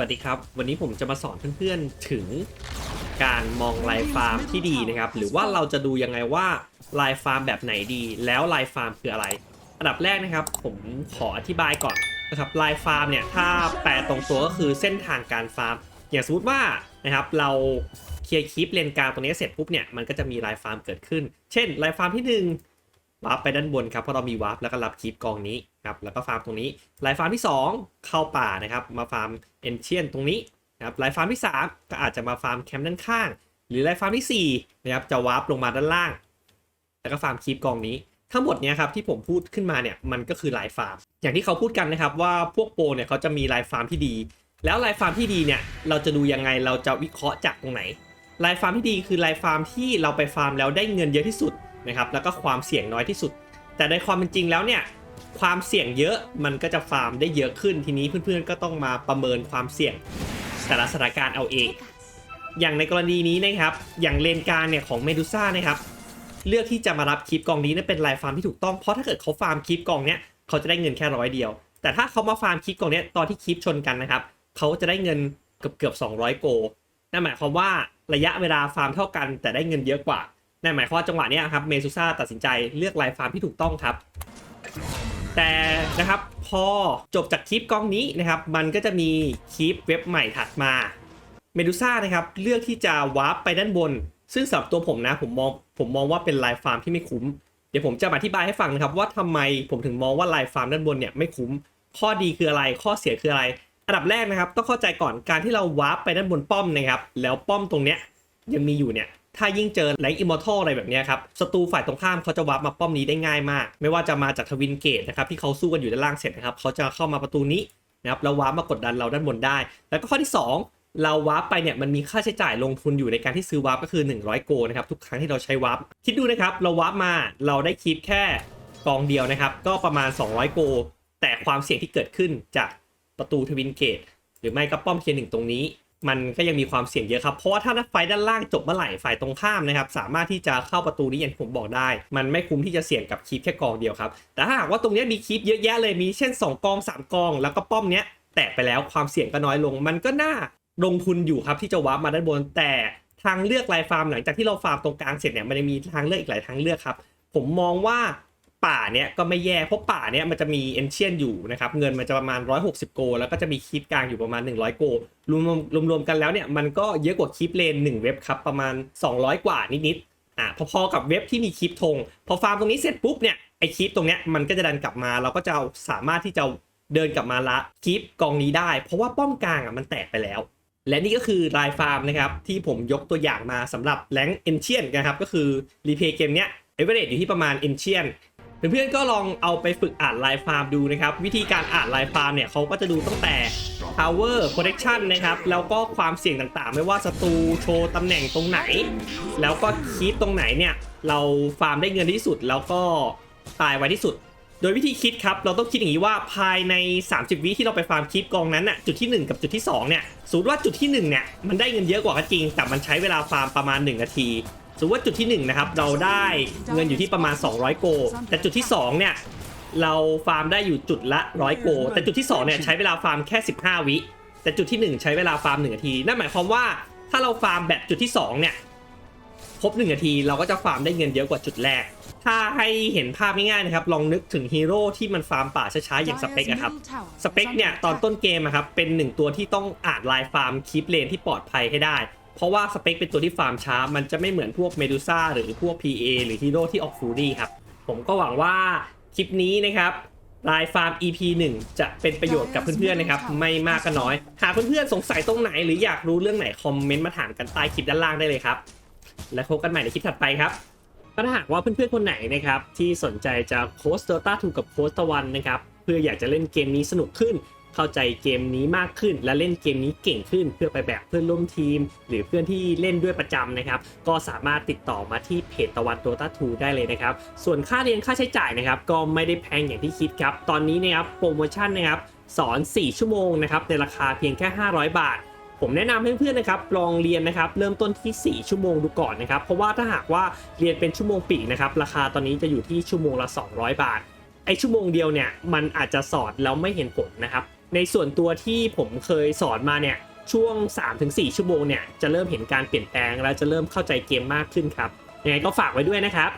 วัสดีครับ วันนี้ผมจะมาสอนเพื่อนๆถึงการมองลายฟาร์มที่ดีนะครับ หรือว่าเราจะดูยังไงว่าลายฟาร์มแบบไหนดี แล้วลายฟาร์มคืออะไร อันดับแรกนะครับ ผมขออธิบายก่อนนะครับลายฟาร์มเนี่ยถ้าแปลตรงตัวก็คือเส้นทางการฟาร์ม อย่างสมมติว่านะครับเราเคลียร์คลิปเลนกลางตรงนี้เสร็จปุ๊บเนี่ยมันก็จะมีลายฟาร์มเกิดขึ้น เช่นลายฟาร์มที่หนึ่ง วาร์ปไปด้านบนครับเพราะเรามีวาร์ปแล้วก็รับคลิปกองนี้ครับแล้วก็ฟาร์มตรงนี้ลายฟาร์มที่ 2 เข้าป่านะครับมาฟาร์มเอนเชียนตรงนี้นะครับลายฟาร์มที่ 3 ก็อาจจะมาฟาร์มแคมป์ด้านข้าง หรือลายฟาร์มที่4นะครับจะวาร์ปลงมาด้านล่าง แล้วก็ฟาร์มคลิปกองนี้ทั้งหมดเนี้ยครับที่ผมพูดขึ้นมาเนี่ยมันก็คือลายฟาร์ม อย่างที่เขาพูดกันนะครับว่าพวกโปรเนี่ยเขาจะมีลายฟาร์มที่ดี แล้วลายฟาร์มที่ดีเนี่ยเราจะดูยังไงเราจะวิเคราะห์จากตรงไหนลายฟาร์มที่ดีคือลายฟาร์มที่เราไปฟาร์มแล้วได้เงินเยอะที่สุด นะครับแล้วก็ความเสี่ยงน้อยที่สุด แต่ในความเป็นจริงแล้วเนี่ยความเสี่ยงเยอะมันก็จะฟาร์มได้เยอะขึ้นทีนี้เพื่อนๆก็ต้องมาประเมินความเสี่ยงแต่ละสถานการณ์เอาเอง อย่างในกรณีนี้นะครับ อย่างเลนกลางเนี่ยของเมดูซ่านะครับเลือกที่จะมารับคลิปกองนี้นั่นเป็นลายฟาร์มที่ถูกต้องเพราะถ้าเกิดเขาฟาร์มคลิปกองเนี้ยเขาจะได้เงินแค่ร้อยเดียว แต่ถ้าเขามาฟาร์มคลิปกองเนี้ยตอนที่คลิปชนกันนะครับเขาจะได้เงินเกือบเกือบ200 โกนั่นหมายความว่าระยะเวลาฟาร์มเท่ากันแต่ได้เงินเยอะกว่า นั่นหมายความว่าจังหวะนี้ครับเมซูซ่าตัดสินใจเลือกลายฟาร์มที่ถูกต้องครับ แต่นะครับพอจบจากคลิปกล้องนี้นะครับ มันก็จะมีคลิปเว็บใหม่ถัดมาเมดูซ่านะครับเลือกที่จะวาร์ปไปด้านบน ซึ่งสำหรับตัวผมนะผมมองผมมองว่าเป็นลายฟาร์มที่ไม่คุ้ม เดี๋ยวผมจะอธิบายให้ฟังนะครับ ว่าทำไมผมถึงมองว่าลายฟาร์มด้านบนเนี่ยไม่คุ้ม ข้อดีคืออะไรข้อเสียคืออะไร อันดับแรกนะครับต้องเข้าใจก่อนการที่เราวาร์ปไปด้านบนป้อมนะครับ แล้วป้อมตรงเนี้ยยังมีอยู่เนี่ย ถ้ายิ่งเจอแรงอิมมอร์ทัลอะไรแบบนี้ครับศัตรูฝ่ายตรงข้ามเขาจะวาร์ปมาป้อมนี้ได้ง่ายมาก ไม่ว่าจะมาจากทวินเกตนะครับที่เขาสู้กันอยู่ด้านล่างเสร็จนะครับเขาจะเข้ามาประตูนี้นะครับแล้ววาร์ปมากดดันเราด้านบนได้ แล้วก็ข้อที่ 2เราวาร์ปไปเนี่ยมันมีค่าใช้จ่ายลงทุนอยู่ในการที่ซื้อวาร์ปก็คือ 100 โกนะครับทุกครั้งที่เราใช้วาร์ปคิดดูนะครับเราวาร์ปมาเราได้คลิปแค่กองเดียวนะครับ ก็ประมาณ 200 โก แต่ความเสี่ยงที่เกิดขึ้นจากประตูทวินเกต หรือไม่ก็ป้อมเคียร์หนึ่งตรงนี้ มันก็ยังมีความเสี่ยงเยอะครับ เพราะว่าถ้าไฟด้านล่างจบเมื่อไหร่ฝ่ายตรงข้ามนะครับสามารถที่จะเข้าประตูนี้อย่างผมบอกได้ มันไม่คุ้มที่จะเสี่ยงกับคลิปแค่กองเดียวครับ แต่ถ้าหากว่าตรงนี้มีคลิปเยอะแยะเลยมีเช่น 2 กอง 3 กอง แล้วก็ป้อมเนี้ยแตกไปแล้วความเสี่ยงก็น้อยลง มันก็น่าลงทุนอยู่ครับที่จะวาร์ปมาด้านบน แต่ทางเลือกลายฟาร์มหลังจากที่เราฟาร์มตรงกลางเสร็จเนี่ยมันจะมีทางเลือกอีกหลายทางเลือกครับผมมองว่า ป่าเนี้ยก็ไม่แย่เพราะป่าเนี้ยมันจะมีเอนเชียนอยู่นะครับเงินมันจะประมาณ 160 โก แล้วก็จะมีคลิปกลางอยู่ประมาณ 100 โกรวมรวมรวมกันแล้วเนี่ยมันก็เยอะกว่าคลิปเลน1เว็บครับประมาณ 200 กว่านิดๆอะพอๆกับเว็บที่มีคลิปธงพอฟาร์มตรงนี้เสร็จปุ๊บเนี่ยไอคลิปตรงเนี้ยมันก็จะดันกลับมา เราก็จะสามารถที่จะเดินกลับมาละคลิปกองนี้ได้ เพราะว่าป้อมกลางอะมันแตกไปแล้วและนี่ก็คือลายฟาร์มนะครับ ที่ผมยกตัวอย่างมาสำหรับแรงเอนเชียนนะครับ ก็คือรีเพย์เกมเนี้ยเอเวอเรอยู่ที่ประมาณเอนเชียน เพื่อนๆก็ลองเอาไปฝึกอ่านลายฟาร์มดูนะครับ วิธีการอ่านลายฟาร์มเนี่ยเขาก็จะดูตั้งแต่ power protection นะครับ แล้วก็ความเสี่ยงต่างๆ ไม่ว่าศัตรูโชว์ตำแหน่งตรงไหน แล้วก็คีปตรงไหนเนี่ย เราฟาร์มได้เงินที่สุด แล้วก็ตายไวที่สุด โดยวิธีคิดครับ เราต้องคิดอย่างนี้ว่าภายใน 30 วิที่เราไปฟาร์มคลิปกองนั้นน่ะจุดที่ 1 กับจุดที่2เนี่ยสมมติว่าจุดที่1เนี่ยมันได้เงินเยอะกว่าก็จริง แต่มันใช้เวลาฟาร์มประมาณ 1 นาที สมมติว่าจุดที่1นะครับเราได้เงินอยู่ที่ประมาณ 200 โก แต่จุดที่2เนี่ยเราฟาร์มได้อยู่จุดละ100โก แต่จุดที่2เนี่ยใช้เวลาฟาร์มแค่ 15 วิแต่จุดที่ 1 ใช้เวลาฟาร์ม1นาที นั่นหมายความว่าถ้าเราฟาร์มแบบจุดที่2เนี่ยครบ1นาทีเราก็จะฟาร์มได้เงินเยอะกว่าจุดแรก ถ้าให้เห็นภาพง่ายๆนะครับลองนึกถึงฮีโร่ที่มันฟาร์มป่าช้าๆอย่างสเปกอะครับสเปคเนี่ยตอนต้นเกมอะครับเป็นหนึ่งตัวที่ต้องอ่านลายฟาร์มคีปเลนที่ปลอดภัยให้ได้ เพราะว่าสเปคเป็นตัวที่ฟาร์มช้า มันจะไม่เหมือนพวกเมดูซ่าหรือพวก PA หรือฮีโร่ที่ออกฟูรี่ครับ ผมก็หวังว่าคลิปนี้นะครับลายฟาร์ม EP 1 จะเป็นประโยชน์กับเพื่อนๆนะครับ ไม่มากก็น้อย หากเพื่อนๆสงสัยตรงไหนหรืออยากรู้เรื่องไหน คอมเมนต์มาถามกันใต้คลิปด้านล่างได้เลยครับ และพบกันใหม่ในคลิปถัดไปครับถ้าหากว่าเพื่อนๆคนไหนนะครับที่สนใจจะโค้ช Dota 2กับโค้ชตะวันนะครับเพื่ออยากจะเล่นเกมนี้สนุกขึ้น เข้าใจเกมนี้มากขึ้น และเล่นเกมนี้เก่งขึ้นเพื่อไปแบบเพื่อนร่วมทีม หรือเพื่อนที่เล่นด้วยประจำนะครับ ก็สามารถติดต่อมาที่เพจตะวัน Dota 2ได้เลยนะครับ ส่วนค่าเรียนค่าใช้จ่ายนะครับ ก็ไม่ได้แพงอย่างที่คิดครับ ตอนนี้นะครับโปรโมชั่นนะครับสอน 4 ชั่วโมงนะครับในราคาเพียงแค่ 500 บาทผมแนะนำให้เพื่อนๆนะครับลองเรียนนะครับเริ่มต้นที่ 4 ชั่วโมงดูก่อนนะครับ เพราะว่าถ้าหากว่าเรียนเป็นชั่วโมงปีกนะครับราคาตอนนี้จะอยู่ที่ชั่วโมงละ 200 บาทไอชั่วโมงเดียวเนี่ยมันอาจจะสอนแล้วไม่เห็นผลนะครับ ในส่วนตัวที่ผมเคยสอนมาเนี่ยช่วง 3-4 ชั่วโมงเนี่ยจะเริ่มเห็นการเปลี่ยนแปลงและจะเริ่มเข้าใจเกมมากขึ้นครับยังไงก็ฝากไว้ด้วยนะครับ